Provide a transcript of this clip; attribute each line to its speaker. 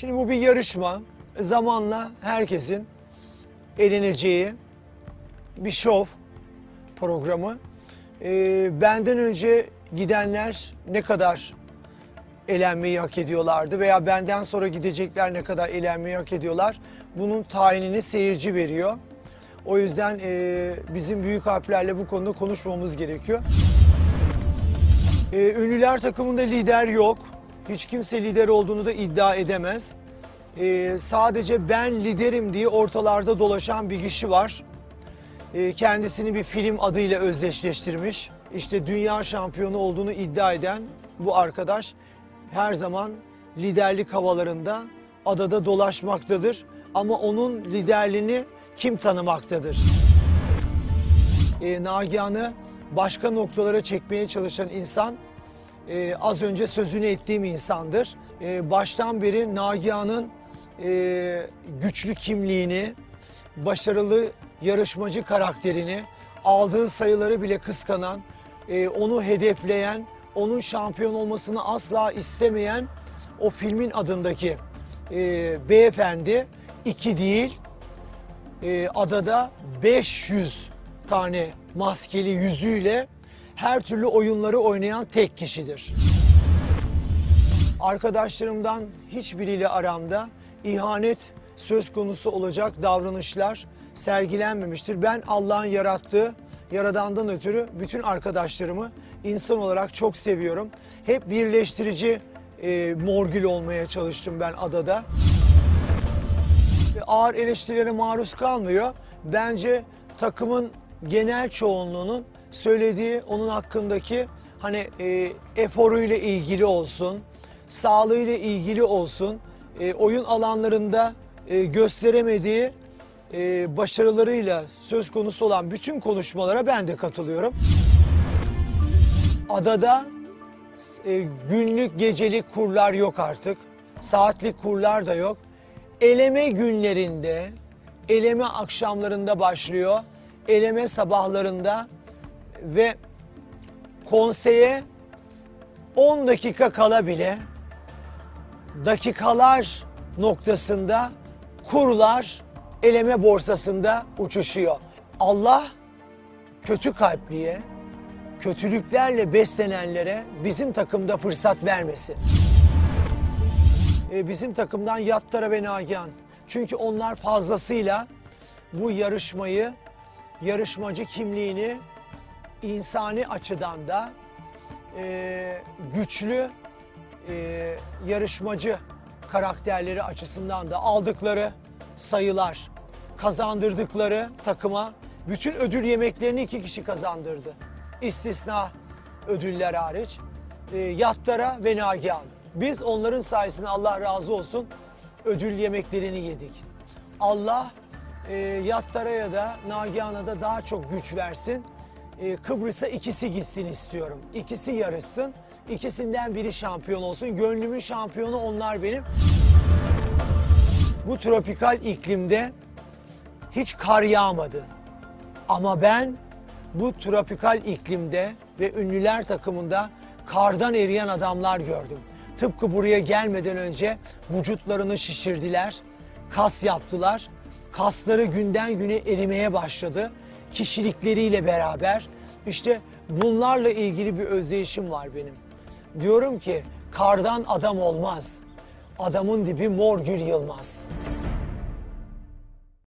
Speaker 1: Şimdi bu bir yarışma. Zamanla herkesin eğleneceği bir şov programı. Ee, benden önce gidenler ne kadar eğlenmeyi hak ediyorlardı veya benden sonra gidecekler ne kadar eğlenmeyi hak ediyorlar. Bunun tayinini seyirci veriyor. O yüzden e, bizim büyük harflerle bu konuda konuşmamız gerekiyor. E, ünlüler takımında lider yok. Hiç kimse lider olduğunu da iddia edemez. E, sadece ben liderim diye ortalarda dolaşan bir kişi var. E, kendisini bir film adıyla özdeşleştirmiş. İşte dünya şampiyonu olduğunu iddia eden bu arkadaş her zaman liderlik havalarında adada dolaşmaktadır. Ama onun liderliğini kim tanımaktadır? E, Nagihan'ı başka noktalara çekmeye çalışan insan e, az önce sözünü ettiğim insandır. E, baştan beri Nagihan'ın e, güçlü kimliğini, başarılı yarışmacı karakterini, aldığı sayıları bile kıskanan, e, onu hedefleyen, onun şampiyon olmasını asla istemeyen o filmin adındaki e, beyefendi iki değil, e, adada 500 tane maskeli yüzüyle her türlü oyunları oynayan tek kişidir. Arkadaşlarımdan hiçbiriyle aramda ihanet söz konusu olacak davranışlar sergilenmemiştir. Ben Allah'ın yarattığı yaradandan ötürü bütün arkadaşlarımı insan olarak çok seviyorum. Hep birleştirici e, morgül olmaya çalıştım ben adada ağır eleştirilere maruz kalmıyor. Bence takımın genel çoğunluğunun söylediği onun hakkındaki hani e, eforuyla ilgili olsun, sağlığıyla ilgili olsun, e, oyun alanlarında e, gösteremediği e, başarılarıyla söz konusu olan bütün konuşmalara ben de katılıyorum. Adada e, günlük gecelik kurlar yok artık. Saatlik kurlar da yok. Eleme günlerinde, eleme akşamlarında başlıyor. Eleme sabahlarında ve konseye 10 dakika kala bile dakikalar noktasında kurlar eleme borsasında uçuşuyor. Allah kötü kalpliye, kötülüklerle beslenenlere bizim takımda fırsat vermesin. E, bizim takımdan Yattara ve Nagihan. Çünkü onlar fazlasıyla bu yarışmayı, yarışmacı kimliğini insani açıdan da e, güçlü e, yarışmacı karakterleri açısından da aldıkları sayılar, kazandırdıkları takıma bütün ödül yemeklerini iki kişi kazandırdı. İstisna ödüller hariç. E, Yattara ve Nagihan. Biz onların sayesinde Allah razı olsun ödül yemeklerini yedik. Allah e, Yattara'ya da Nagihan'a da daha çok güç versin. E, Kıbrıs'a ikisi gitsin istiyorum. İkisi yarışsın. İkisinden biri şampiyon olsun. Gönlümün şampiyonu onlar benim. Bu tropikal iklimde hiç kar yağmadı. Ama ben bu tropikal iklimde ve ünlüler takımında kardan eriyen adamlar gördüm. Tıpkı buraya gelmeden önce vücutlarını şişirdiler, kas yaptılar. Kasları günden güne erimeye başladı. Kişilikleriyle beraber işte bunlarla ilgili bir özdeyişim var benim. Diyorum ki kardan adam olmaz. Adamın dibi mor gül yılmaz.